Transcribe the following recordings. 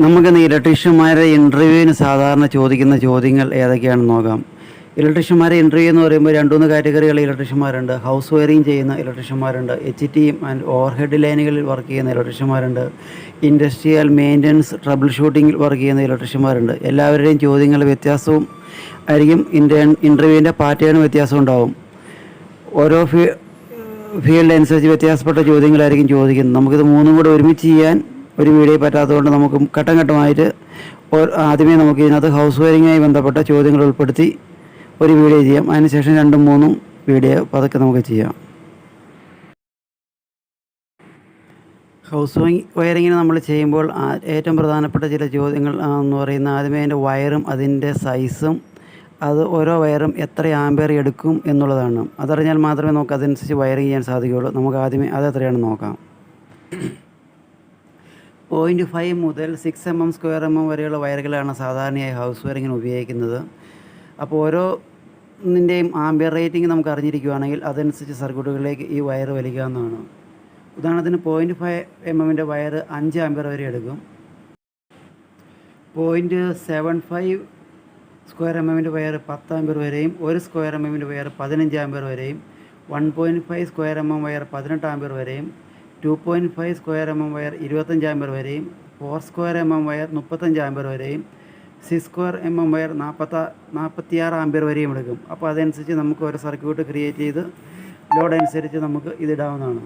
നമുക്കിന്ന് ഇലക്ട്രീഷ്യന്മാരെ ഇന്റർവ്യൂവിന് സാധാരണ ചോദിക്കുന്ന ചോദ്യങ്ങൾ ഏതൊക്കെയാണെന്ന് നോക്കാം. ഇലക്ട്രീഷ്യന്മാരെ ഇന്റർവ്യൂ എന്ന് പറയുമ്പോൾ രണ്ടുമൂന്ന് കാറ്റഗറികളിൽ ഇലക്ട്രീഷ്യന്മാരുണ്ട്. ഹൗസ് വയറിംഗ് ചെയ്യുന്ന ഇലക്ട്രീഷ്യന്മാരുണ്ട്. എച്ച് ടി ആൻഡ് ഓവർഹെഡ് ലൈനുകളിൽ വർക്ക് ചെയ്യുന്ന ഇലക്ട്രീഷ്യന്മാരുണ്ട്. ഇൻഡസ്ട്രിയൽ മെയിന്റനൻസ് ട്രബിൾ ഷൂട്ടിങ്ങിൽ വർക്ക് ചെയ്യുന്ന ഇലക്ട്രീഷ്യന്മാരുണ്ട്. എല്ലാവരുടെയും ചോദ്യങ്ങൾ വ്യത്യാസവും ആയിരിക്കും. ഇന്റർ ഇന്റർവ്യൂവിന്റെ പാറ്റേണും വ്യത്യാസം ഉണ്ടാവും. ഓരോ ഫീ ഫീൽഡ് അനുസരിച്ച് വ്യത്യാസപ്പെട്ട ചോദ്യങ്ങളായിരിക്കും ചോദിക്കുന്നത്. നമുക്കിത് മൂന്നും കൂടെ ഒരുമിച്ച് ചെയ്യാൻ ഒരു വീഡിയോ പറ്റാത്തതുകൊണ്ട് നമുക്ക് ഘട്ടം ഘട്ടമായിട്ട് ആദ്യമേ നമുക്ക് ഇതിനകത്ത് ഹൗസ് വയറിങ്ങുമായി ബന്ധപ്പെട്ട ചോദ്യങ്ങൾ ഉൾപ്പെടുത്തി ഒരു വീഡിയോ ചെയ്യാം. അതിനുശേഷം രണ്ടും മൂന്നും വീഡിയോ പതുക്കെ നമുക്ക് ചെയ്യാം. ഹൗസ് വയറിങ് വയറിങ്ങിന് നമ്മൾ ചെയ്യുമ്പോൾ ഏറ്റവും പ്രധാനപ്പെട്ട ചില ചോദ്യങ്ങൾ എന്ന് പറയുന്ന ആദ്യമേ അതിന്റെ വയറും അതിന്റെ സൈസും അത് ഓരോ വയറും എത്ര ആമ്പയർ എടുക്കും എന്നുള്ളതാണ്. അതറിഞ്ഞാൽ മാത്രമേ നമുക്ക് അതനുസരിച്ച് വയറിങ് ചെയ്യാൻ സാധിക്കുകയുള്ളൂ. നമുക്ക് ആദ്യമേ അത് നോക്കാം. പോയിന്റ് ഫൈവ് മുതൽ six M M square M M വരെയുള്ള വയറുകളാണ് സാധാരണയായി ഹൗസ് വയറിങ്ങിന് ഉപയോഗിക്കുന്നത്. അപ്പോൾ ഓരോ നിന്റെയും ആംബിയർ റേറ്റിംഗ് നമുക്ക് അറിഞ്ഞിരിക്കുകയാണെങ്കിൽ അതനുസരിച്ച് സർക്യൂട്ടുകളിലേക്ക് ഈ വയർ വലിക്കാവുന്നതാണ് ഉദാഹരണത്തിന് പോയിന്റ് ഫൈവ് എം എമ്മിന്റെ വയർ അഞ്ച് ആംബിയർ വരെ എടുക്കും. Point seven five square M എമ്മിന്റെ വയർ പത്ത് ആംബിയർ വരെയും ഒരു സ്ക്വയർ എം എമ്മിന്റെ വയർ പതിനഞ്ച് ആംബിയർ വരെയും one point five square M M wire പതിനെട്ട് ആംബിയർ വരെയും two point five square M M wire ഇരുപത്തഞ്ച് ആമ്പർ വരെയും four square M M wire മുപ്പത്തഞ്ച് ആമ്പർ വരെയും six square M M wire നാൽപ്പത്ത നാൽപ്പത്തിയാറ് ആമ്പർ വരെയും എടുക്കും. അപ്പോൾ അതനുസരിച്ച് നമുക്ക് ഒരു സർക്യൂട്ട് ക്രിയേറ്റ് ചെയ്ത് ലോഡ് അനുസരിച്ച് നമുക്ക് ഇതിടാവുന്നതാണ്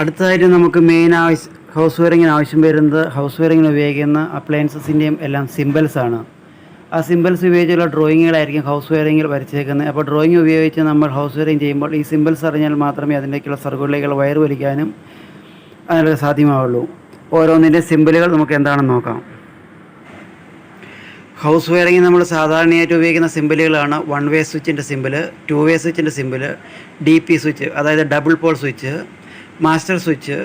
അടുത്തതായിട്ട് നമുക്ക് മെയിൻ ആവശ്യം ഹൗസ് വയറിങ്ങിന് ആവശ്യം വരുന്നത് ഹൗസ് വയറിങ്ങിന് ഉപയോഗിക്കുന്ന അപ്ലയൻസസിന്റെയും എല്ലാം സിമ്പിൾസ് ആണ്. ആ സിമ്പിൾസ് ഉപയോഗിച്ചുള്ള ഡ്രോയിങ്ങുകളായിരിക്കും ഹൗസ് വയറിങ്ങിൽ വരച്ചേക്കുന്നത്. അപ്പോൾ ഡ്രോയിങ് ഉപയോഗിച്ച് നമ്മൾ ഹൗസ് വയറിങ് ചെയ്യുമ്പോൾ ഈ സിമ്പിൾസ് അറിഞ്ഞാൽ മാത്രമേ അതിലേക്കുള്ള സർക്യൂട്ടിലേക്കുള്ള വയർ വലിക്കാനും അതിനൊക്കെ സാധ്യമാവുള്ളൂ. ഓരോന്നിന്റെ സിമ്പിളുകൾ നമുക്ക് എന്താണെന്ന് നോക്കാം. ഹൗസ് വയറിങ് നമ്മൾ സാധാരണയായിട്ട് ഉപയോഗിക്കുന്ന സിമ്പിളുകളാണ് വൺ വേ സ്വിച്ചിന്റെ സിമ്പിൾ ടു വേ സ്വിച്ചിന്റെ സിമ്പിൾ ഡി പി സ്വിച്ച് അതായത് double pole switch master switch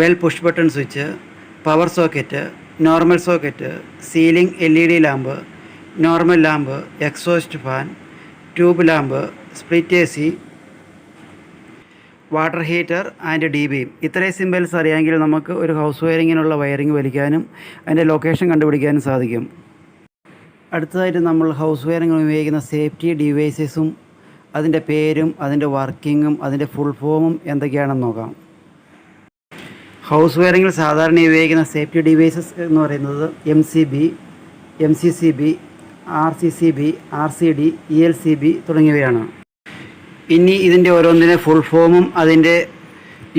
bell push button switch power socket normal socket ceiling L E D lamp normal lamp exhaust fan tube lamp split A C water heater and D ബിയും ഇത്രയും symbols അറിയാമെങ്കിൽ നമുക്ക് ഒരു house വയറിങ്ങിനുള്ള wiring വലിക്കാനും അതിന്റെ location കണ്ടുപിടിക്കാനും സാധിക്കും. അടുത്തതായിട്ട് നമ്മൾ ഹൗസ് വയറിംഗ് ഉപയോഗിക്കുന്ന സേഫ്റ്റി ഡിവൈസസും അതിന്റെ പേരും അതിന്റെ വർക്കിങ്ങും അതിന്റെ ഫുൾ ഫോമും എന്തൊക്കെയാണെന്ന് നോക്കാം. ഹൗസ് വയറിങ്ങിൽ സാധാരണ ഉപയോഗിക്കുന്ന സേഫ്റ്റി ഡിവൈസസ് എന്ന് പറയുന്നത് M C B M C C B R C C B R C D E L C B തുടങ്ങിയവയാണ്. ഇനി ഇതിന്റെ ഓരോന്നിന്റെ ഫുൾ ഫോമും അതിന്റെ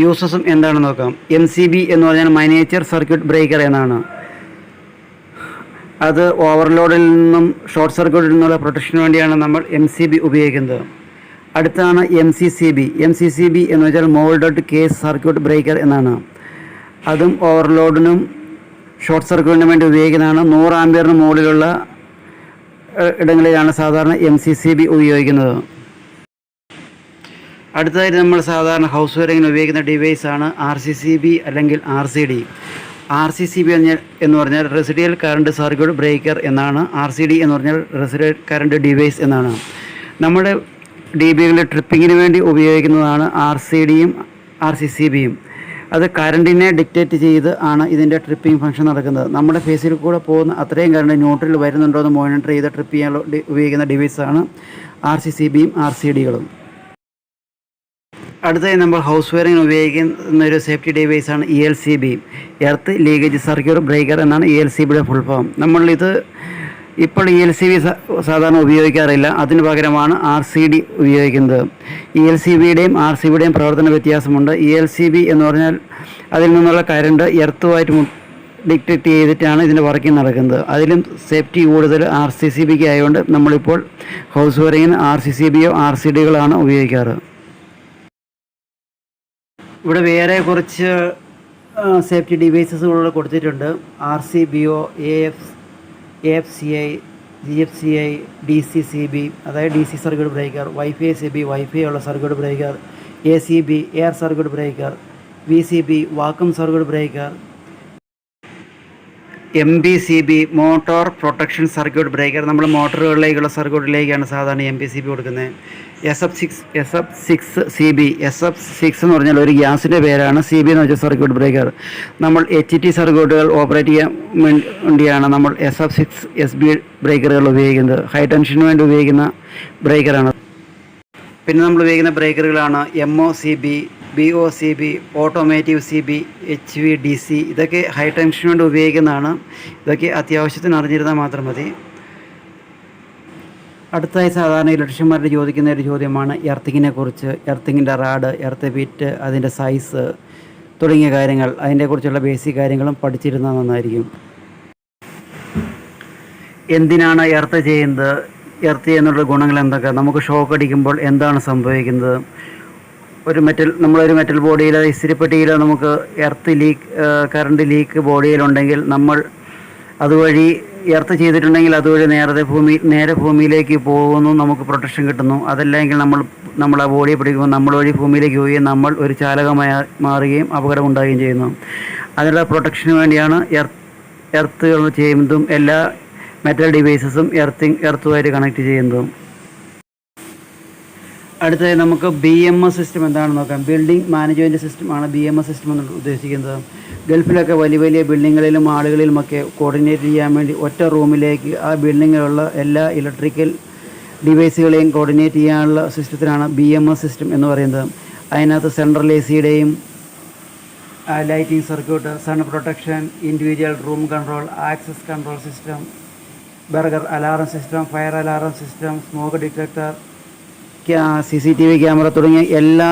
യൂസസും എന്താണെന്ന് നോക്കാം. എം സി ബി എന്ന് പറഞ്ഞാൽ മൈനേച്ചർ സർക്യൂട്ട് ബ്രേക്കർ എന്നാണ്. അത് ഓവർലോഡിൽ നിന്നും ഷോർട്ട് സർക്യൂട്ടിൽ നിന്നുള്ള പ്രൊട്ടക്ഷന് വേണ്ടിയാണ് നമ്മൾ എം സി ബി ഉപയോഗിക്കുന്നത്. അടുത്താണ് M C C B. M C C B എന്ന് വെച്ചാൽ മോൾഡഡ് കേസ് സർക്യൂട്ട് ബ്രേക്കർ എന്നാണ്. അതും ഓവർലോഡിനും ഷോർട്ട് സർക്യൂട്ടിനും വേണ്ടി ഉപയോഗിക്കുന്നതാണ് നൂറ് ആംബിയറിന് മുകളിലുള്ള ഇടങ്ങളിലാണ് സാധാരണ എം സി സി ബി ഉപയോഗിക്കുന്നത്. അടുത്തതായി നമ്മൾ സാധാരണ ഹൗസ് വെയറിങ്ങിന് ഉപയോഗിക്കുന്ന ഡിവൈസാണ് ആർ സി സി ബി അല്ലെങ്കിൽ R C D R C C B എന്ന് പറഞ്ഞാൽ റെസിഡിയൽ കറണ്ട് സർക്യൂട്ട് ബ്രേക്കർ എന്നാണ്. ആർ സി ഡി എന്ന് പറഞ്ഞാൽ റെസിഡിയൽ കറണ്ട് ഡിവൈസ് എന്നാണ്. നമ്മുടെ ഡി ബികളുടെ ട്രിപ്പിങ്ങിന് വേണ്ടി ഉപയോഗിക്കുന്നതാണ് ആർ സി ഡിയും ആർ സി സി ബിയും അത് കറണ്ടിനെ ഡിക്റ്റേറ്റ് ചെയ്ത് ആണ് ഇതിന്റെ ട്രിപ്പിംഗ് ഫംഗ്ഷൻ നടക്കുന്നത്. നമ്മുടെ ഫേസിൽ കൂടെ പോകുന്ന അത്രയും കറണ്ട് ന്യൂട്രൽ വരുന്നുണ്ടോ എന്ന് മോണിറ്റർ ചെയ്ത് ട്രിപ്പ് ചെയ്യാൻ ഉപയോഗിക്കുന്ന ഡിവൈസാണ് ആർ സി സി ബിയും ആർ സി ഡികളും അടുത്തതായി നമ്മൾ ഹൗസ് വെയറിംഗ് ഉപയോഗിക്കുന്ന ഒരു safety ഡിവൈസാണ് E L C B earth leakage circuit breaker എന്നാണ് ഇ എൽ സി ബിയുടെ ഫുൾ ഫോം നമ്മളിത് ഇപ്പോൾ ഇ എൽ സി വി സാധാരണ ഉപയോഗിക്കാറില്ല. അതിന് പകരമാണ് ആർ സി ഡി ഉപയോഗിക്കുന്നത്. ഇ എൽ സി ബിയുടെയും ആർ സി ബിയുടെയും പ്രവർത്തന വ്യത്യാസമുണ്ട്. ഇ എൽ സി ബി എന്ന് പറഞ്ഞാൽ അതിൽ നിന്നുള്ള കരണ്ട് എർത്തുമായിട്ട് ഡിറ്റക്റ്റ് ചെയ്തിട്ടാണ് ഇതിന്റെ വർക്കിംഗ് നടക്കുന്നത്. അതിലും സേഫ്റ്റി കൂടുതൽ ആർ സി സി ബിക്ക് ആയതുകൊണ്ട് നമ്മളിപ്പോൾ ഹൗസ് വയറിങ്ങിന് ആർ സി സി ബിയോ ആർ സി ഡികളാണ് ഉപയോഗിക്കാറ്. ഇവിടെ വേറെ കുറച്ച് സേഫ്റ്റി ഡിവൈസസുകൾ കൊടുത്തിട്ടുണ്ട്. R C B O A F A F C I G F C I D C C B അതായത് D C circuit breaker WiFi C B WiFi ഉള്ള circuit breaker A C B air circuit breaker V C B vacuum circuit breaker M B C B motor protection circuit breaker. നമ്മൾ മോട്ടോറുകളിലേക്കുള്ള സർക്യൂട്ടിലേക്കാണ് സാധാരണ M B C B കൊടുക്കുന്നത്. S F six S F six C B S F six എന്ന് പറഞ്ഞാൽ ഒരു ഗ്യാസിന്റെ പേരാണ് C B എന്ന് വെച്ചാൽ സർക്യൂട്ട് ബ്രേക്കർ നമ്മൾ എച്ച് ടി സർക്യൂട്ടുകൾ ഓപ്പറേറ്റ് ചെയ്യാൻ വേണ്ടിയാണ് നമ്മൾ S F six S B ബ്രേക്കറുകൾ ഉപയോഗിക്കുന്നത്. ഹൈ ടെൻഷന് വേണ്ടി ഉപയോഗിക്കുന്ന ബ്രേക്കറാണ് പിന്നെ നമ്മൾ ഉപയോഗിക്കുന്ന ബ്രേക്കറുകളാണ് M O C B B O C B automotive C B H V D C ഇതൊക്കെ ഹൈ ടെൻഷന് വേണ്ടി ഉപയോഗിക്കുന്നതാണ്. ഇതൊക്കെ അത്യാവശ്യത്തിന് അറിഞ്ഞിരുന്നാൽ മാത്രം മതി. അടുത്തായി സാധാരണ ഇലക്ട്രീഷ്യന്മാരുടെ ചോദിക്കുന്ന ഒരു ചോദ്യമാണ് എർത്തിങ്ങിനെ കുറിച്ച്. എർത്തിങ്ങിന്റെ റാഡ് എർത്ത് ബീറ്റ് അതിന്റെ സൈസ് തുടങ്ങിയ കാര്യങ്ങൾ അതിനെക്കുറിച്ചുള്ള ബേസിക് കാര്യങ്ങളും പഠിച്ചിരുന്നാൽ നന്നായിരിക്കും. എന്തിനാണ് എർത്ത് ചെയ്യുന്നത്? എർത്ത് ചെയ്യുന്നുള്ള ഗുണങ്ങൾ എന്തൊക്കെ? നമുക്ക് ഷോക്ക് അടിക്കുമ്പോൾ എന്താണ് സംഭവിക്കുന്നത്? ഒരു മെറ്റൽ നമ്മളൊരു മെറ്റൽ ബോഡിയിലോ ഇസ്തിരിപ്പെട്ടിയിലോ നമുക്ക് എർത്ത് ലീക്ക് കറണ്ട് ലീക്ക് ബോഡിയിലുണ്ടെങ്കിൽ നമ്മൾ അതുവഴി എർത്ത് ചെയ്തിട്ടുണ്ടെങ്കിൽ അതുവഴി നേരത്തെ ഭൂമി നേരെ ഭൂമിയിലേക്ക് പോകുന്നു നമുക്ക് പ്രൊട്ടക്ഷൻ കിട്ടുന്നു. അതല്ലെങ്കിൽ നമ്മൾ നമ്മൾ ആ ബോഡിയെ പിടിക്കുമ്പോൾ നമ്മൾ വഴി ഭൂമിയിലേക്ക് പോവുകയും നമ്മൾ ഒരു ചാലകമായി മാറുകയും അപകടം ഉണ്ടാകുകയും ചെയ്യുന്നു. അതിനുള്ള പ്രൊട്ടക്ഷന് വേണ്ടിയാണ് എർത്ത് എർത്തുകൾ ചെയ്യുന്നതും എല്ലാ മെറ്റൽ ഡിവൈസസും എർത്തിങ് എർത്തുമായിട്ട് കണക്ട് ചെയ്യുന്നതും. അടുത്തതായി നമുക്ക് ബി എം എസ് സിസ്റ്റം എന്താണെന്ന് നോക്കാം? ബിൽഡിംഗ് മാനേജ്മെന്റ് സിസ്റ്റം ആണ് ബി എം എസ് സിസ്റ്റം എന്ന് ഉദ്ദേശിക്കുന്നത്. ഗൾഫിലൊക്കെ വലിയ വലിയ ബിൽഡിങ്ങുകളിലും ആളുകളിലുമൊക്കെ കോർഡിനേറ്റ് ചെയ്യാൻ വേണ്ടി ഒറ്റ റൂമിലേക്ക് ആ ബിൽഡിങ്ങിലുള്ള എല്ലാ ഇലക്ട്രിക്കൽ ഡിവൈസുകളെയും കോർഡിനേറ്റ് ചെയ്യാനുള്ള സിസ്റ്റത്തിനാണ് ബി എം എസ് സിസ്റ്റം എന്ന് പറയുന്നത്. അതിനകത്ത് central A സിയുടെയും lighting circuit sun protection individual room control access control system burglar alarm system fire alarm system smoke detector C C T V camera തുടങ്ങിയ എല്ലാ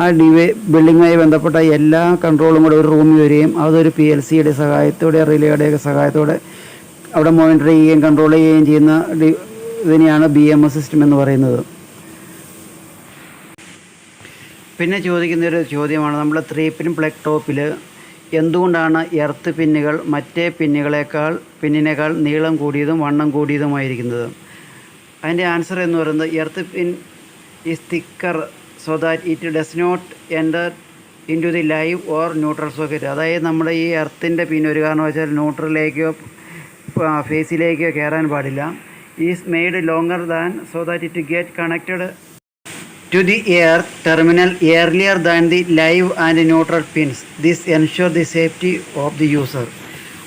ആ ഡിവൈ ബിൽഡിങ്ങുമായി ബന്ധപ്പെട്ട എല്ലാ കൺട്രോളും കൂടെ ഒരു റൂമിൽ വരികയും അതൊരു പി എൽ സിയുടെ സഹായത്തോടെ റിലേയുടെയൊക്കെ സഹായത്തോടെ അവിടെ മോണിറ്റർ ചെയ്യുകയും കൺട്രോൾ ചെയ്യുകയും ചെയ്യുന്ന ഡി ഇതിനെയാണ് ബി എം എസ് സിസ്റ്റം എന്ന് പറയുന്നത്. പിന്നെ ചോദിക്കുന്ന ഒരു ചോദ്യമാണ് നമ്മൾ ത്രീ പിൻ പ്ലഗ് ടോപ്പിൽ എന്തുകൊണ്ടാണ് എർത്ത് പിന്നുകൾ മറ്റേ പിന്നുകളേക്കാൾ പിന്നിനേക്കാൾ നീളം കൂടിയതും വണ്ണം കൂടിയതുമായിരിക്കുന്നത്? അതിന്റെ ആൻസർ എന്ന് പറയുന്നത് earth pin is thicker so that it does not enter into the live or neutral socket അതായത് നമ്മുടെ ഈ എർത്തിന്റെ പിൻ ഒരു കാരണം വെച്ചാൽ ന്യൂട്രലിലേക്കോ ഫേസിലേക്കോ കയറാൻ പാടില്ല is made longer than so that it get connected to the earth terminal earlier than the live and neutral pins. This ensure the safety of the user.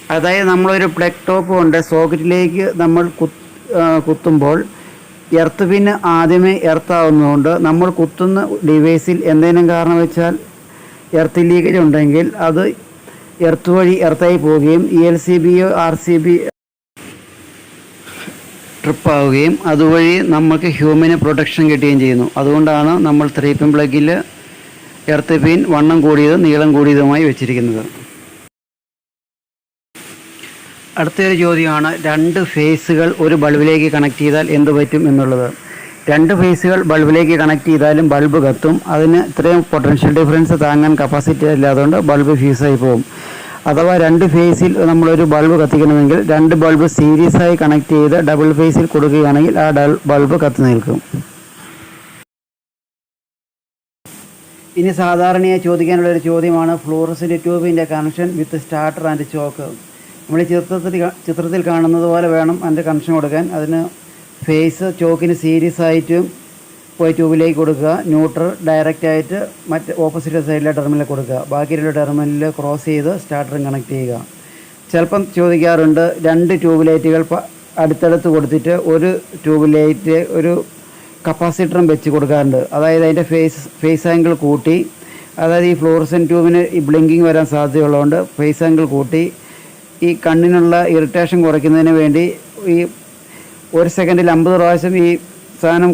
അതായത് നമ്മളൊരു പ്ലഗ് ടോപ്പ് കൊണ്ട് സോക്കറ്റിലേക്ക് നമ്മൾ കുത്തുമ്പോൾ എർത്ത് പിന്ന് ആദ്യമേ എർത്താവുന്നതുകൊണ്ട് നമ്മൾ കുത്തുന്ന ഡിവൈസിൽ എന്തെങ്കിലും കാരണം വെച്ചാൽ എർത്ത് ലീക്കേജ് ഉണ്ടെങ്കിൽ അത് എർത്ത് വഴി എർത്തായി പോവുകയും ഇ എൽ സി ബിയോ ആർ സി ബി ട്രിപ്പാവുകയും അതുവഴി നമുക്ക് ഹ്യൂമന് പ്രൊട്ടക്ഷൻ കിട്ടുകയും ചെയ്യുന്നു. അതുകൊണ്ടാണ് നമ്മൾ ത്രീ പിൻ പ്ലഗിൽ എർത്ത് പിൻ വണ്ണം കൂടിയതും നീളം കൂടിയതുമായി വെച്ചിരിക്കുന്നത്. അടുത്തൊരു ചോദ്യമാണ് രണ്ട് ഫേസുകൾ ഒരു ബൾബിലേക്ക് കണക്ട് ചെയ്താൽ എന്ത് പറ്റും എന്നുള്ളത്. രണ്ട് ഫേസുകൾ ബൾബിലേക്ക് കണക്ട് ചെയ്താലും ബൾബ് കത്തും അതിന് ഇത്രയും പൊട്ടൻഷ്യൽ ഡിഫറൻസ് താങ്ങാൻ കപ്പാസിറ്റി ഇല്ലാത്തതുകൊണ്ട് ബൾബ് ഫ്യൂസായി പോകും. അഥവാ രണ്ട് ഫേസിൽ നമ്മളൊരു ബൾബ് കത്തിക്കണമെങ്കിൽ രണ്ട് ബൾബ് സീരീസായി കണക്ട് ചെയ്ത് ഡബിൾ ഫേസിൽ കൊടുക്കുകയാണെങ്കിൽ ആ ബൾബ് കത്തി നിൽക്കും. ഇനി സാധാരണയായി ചോദിക്കാനുള്ള ഒരു ചോദ്യമാണ് ഫ്ലൂറസിന്റെ ട്യൂബിന്റെ connection with starter and choke നമ്മൾ ഈ ചിത്രത്തിൽ ചിത്രത്തിൽ കാണുന്നത് പോലെ വേണം അതിന്റെ കണക്ഷൻ കൊടുക്കാൻ. അതിന് ഫേസ് ചോക്കിന് സീരീസ് ആയിട്ട് പോയി ട്യൂബിലേക്ക് കൊടുക്കുക. ന്യൂട്രൽ ഡയറക്റ്റ് ആയിട്ട് മറ്റ് ഓപ്പോസിറ്റ് സൈഡിലെ ടെർമിനലിൽ കൊടുക്കുക. ബാക്കി ടെർമിനലിൽ ക്രോസ് ചെയ്ത് സ്റ്റാർട്ടറും കണക്ട് ചെയ്യുക. ചിലപ്പം ചോദിക്കാറുണ്ട് രണ്ട് ട്യൂബ് ലൈറ്റുകൾ അടുത്തടുത്ത് കൊടുത്തിട്ട് ഒരു ട്യൂബ് ലൈറ്റ് ഒരു കപ്പാസിറ്ററും വെച്ച് കൊടുക്കാറുണ്ട്. അതായത് അതിന്റെ ഫേസ് ഫേസ് ആംഗിൾ കൂട്ടി. അതായത് ഈ ഫ്ലോറസൻ ട്യൂബിന് ഈ ബ്ലിങ്കിങ് വരാൻ സാധ്യതയുള്ളതുകൊണ്ട് ഫേസ് ആംഗിൾ കൂട്ടി. ഈ കണ്ണിനുള്ള ഇറിറ്റേഷൻ കുറയ്ക്കുന്നതിന് വേണ്ടി ഈ ഒരു സെക്കൻഡിൽ അമ്പത് പ്രാവശ്യം ഈ സാധനം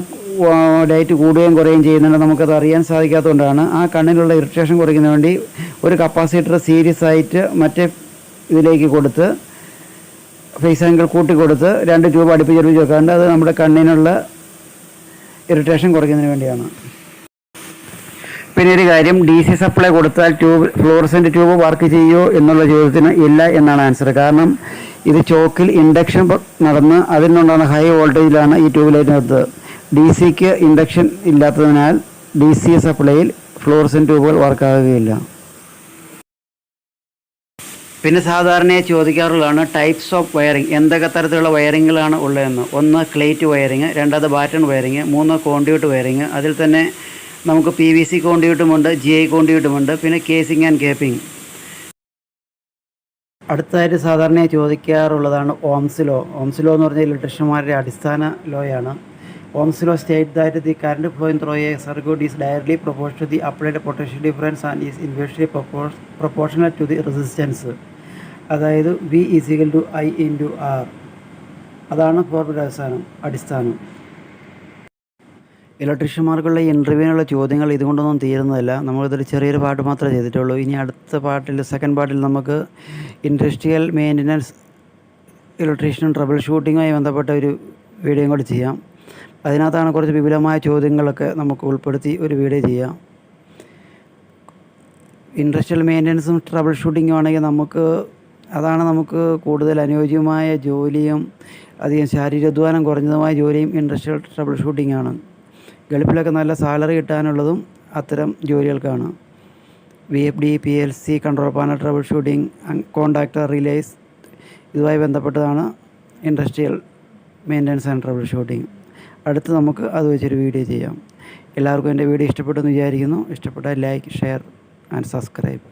ഡേറ്റ് കൂടുകയും കുറയുകയും ചെയ്യുന്നുണ്ട്. നമുക്കത് അറിയാൻ സാധിക്കാത്തതുകൊണ്ടാണ്. ആ കണ്ണിലുള്ള ഇറിറ്റേഷൻ കുറയ്ക്കുന്നതിന് വേണ്ടി ഒരു കപ്പാസിറ്റർ സീരീസ് ആയിട്ട് മറ്റേ ഇതിലേക്ക് കൊടുത്ത് ഫേസ് ആംഗിൾ കൂട്ടി കൊടുത്ത് രണ്ട് ട്യൂബ് അടുപ്പിച്ചടുപ്പിച്ച് വെക്കാറുണ്ട്. അത് നമ്മുടെ കണ്ണിനുള്ള ഇറിറ്റേഷൻ കുറയ്ക്കുന്നതിന് വേണ്ടിയാണ്. പിന്നെ ഒരു കാര്യം ഡി സി സപ്ലൈ കൊടുത്താൽ ട്യൂബ് ഫ്ലോറസെന്റ് ട്യൂബ് വർക്ക് ചെയ്യുമോ എന്നുള്ള ചോദ്യത്തിന് ഇല്ല എന്നാണ് ആൻസർ. കാരണം ഇത് ചോക്കിൽ ഇൻഡക്ഷൻ നടന്ന് അതിനുണ്ടാകുന്ന ഹൈ വോൾട്ടേജിലാണ് ഈ ട്യൂബ് ലൈറ്റ് ഡി സിക്ക് ഇൻഡക്ഷൻ ഇല്ലാത്തതിനാൽ ഡി സി സപ്ലൈയിൽ ഫ്ലോറസെന്റ് ട്യൂബുകൾ വർക്കാകുകയില്ല പിന്നെ സാധാരണയായി ചോദിക്കാറുള്ളതാണ് ടൈപ്സ് ഓഫ് വയറിംഗ്. എന്തൊക്കെ തരത്തിലുള്ള വയറിങ്ങുകളാണ് ഉള്ളതെന്ന്. ഒന്ന് ക്ലേറ്റ് വയറിങ് രണ്ടാമത് ബാറ്റൺ വയറിങ് മൂന്ന് കോണ്ടിയൂട്ട് വയറിങ് അതിൽ തന്നെ നമുക്ക് പി വി സി കോണ്ടിയൂട്ടുമുണ്ട് ജി ഐ കോണ്ടിയൂട്ടുമുണ്ട് പിന്നെ കേസിങ് ആൻഡ് കേപ്പിംഗ് അടുത്തതായിട്ട് സാധാരണയായി ചോദിക്കാറുള്ളതാണ് ഓംസ് ലോ ഓംസ് ലോ എന്ന് പറഞ്ഞാൽ ഇലക്ട്രീഷ്യന്മാരുടെ അടിസ്ഥാന ലോയാണ് Ohm's law state that the current flowing through a circuit is directly proportion to the applied potential difference and is inversely proportional to the resistance അതായത് V is equal to I to R അതാണ് formula അടിസ്ഥാനം അടിസ്ഥാനം. ഇലക്ട്രീഷ്യന്മാർക്കുള്ള ഇന്റർവ്യൂവിനുള്ള ചോദ്യങ്ങൾ ഇതുകൊണ്ടൊന്നും തീരുന്നതല്ല. നമ്മളിതൊരു ചെറിയൊരു പാട്ട് മാത്രമേ ചെയ്തിട്ടുള്ളൂ. ഇനി അടുത്ത പാട്ടിൽ സെക്കൻഡ് പാട്ടിൽ നമുക്ക് ഇൻഡസ്ട്രിയൽ മെയിന്റനൻസ് ഇലക്ട്രീഷ്യനും ട്രബിൾ ഷൂട്ടിങ്ങുമായി ബന്ധപ്പെട്ട ഒരു വീഡിയോയും കൂടി ചെയ്യാം. അതിനകത്താണ് കുറച്ച് വിപുലമായ ചോദ്യങ്ങളൊക്കെ നമുക്ക് ഉൾപ്പെടുത്തി ഒരു വീഡിയോ ചെയ്യാം. ഇൻഡസ്ട്രിയൽ മെയിന്റനൻസും ട്രബിൾ ഷൂട്ടിങ്ങും ആണെങ്കിൽ നമുക്ക് അതാണ് നമുക്ക് കൂടുതൽ അനുയോജ്യമായ ജോലിയും അധികം ശാരീരധ്വാനം കുറഞ്ഞതുമായ ജോലിയും ഇൻഡസ്ട്രിയൽ ട്രബിൾ ഷൂട്ടിംഗ് ആണ് ഗൾഫിലൊക്കെ നല്ല സാലറി കിട്ടാനുള്ളതും അത്തരം ജോലികൾക്കാണ്. V F D P L C control panel trouble shooting contactor relays ഇതുമായി ബന്ധപ്പെട്ടതാണ് industrial maintenance and trouble shooting അടുത്ത് നമുക്ക് അത് വെച്ചൊരു വീഡിയോ ചെയ്യാം. എല്ലാവർക്കും എന്റെ വീഡിയോ ഇഷ്ടപ്പെട്ടെന്ന് വിചാരിക്കുന്നു. ഇഷ്ടപ്പെട്ടാൽ ലൈക്ക് ഷെയർ ആൻഡ് സബ്സ്ക്രൈബ്